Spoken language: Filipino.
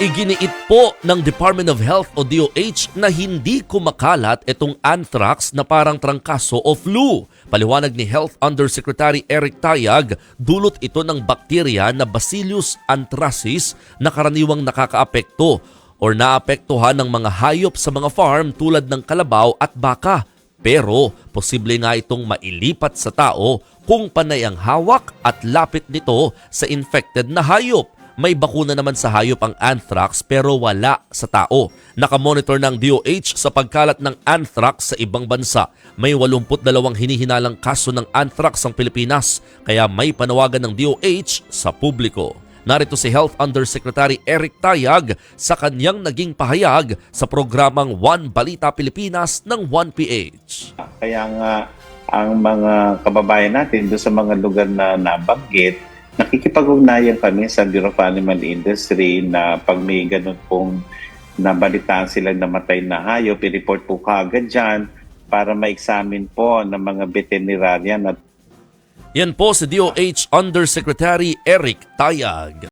Iginiit po ng Department of Health o DOH na hindi kumakalat itong anthrax na parang trangkaso o flu. Paliwanag ni Health Undersecretary Eric Tayag, dulot ito ng bakterya na Bacillus anthracis na karaniwang nakakaapekto or naapektuhan ng mga hayop sa mga farm tulad ng kalabaw at baka. Pero posible nga itong mailipat sa tao kung panay ang hawak at lapit nito sa infected na hayop. May bakuna naman sa hayop ang anthrax pero wala sa tao. Nakamonitor ng DOH sa pagkalat ng anthrax sa ibang bansa. May 82 hinihinalang kaso ng anthrax ang Pilipinas kaya may panawagan ng DOH sa publiko. Narito si Health Undersecretary Eric Tayag sa kanyang naging pahayag sa programang One Balita Pilipinas ng 1PH. Kaya nga ang mga kababayan natin doon sa mga lugar na nabanggit, nakikipag-ugnayan kami sa Bureau of Animal Industry na pag may ganun pong nabalitaan silang namatay na hayop, i-report po kaagad dyan para ma-examine po ng mga veterinarian at Yan po si DOH Undersecretary Eric Tayag.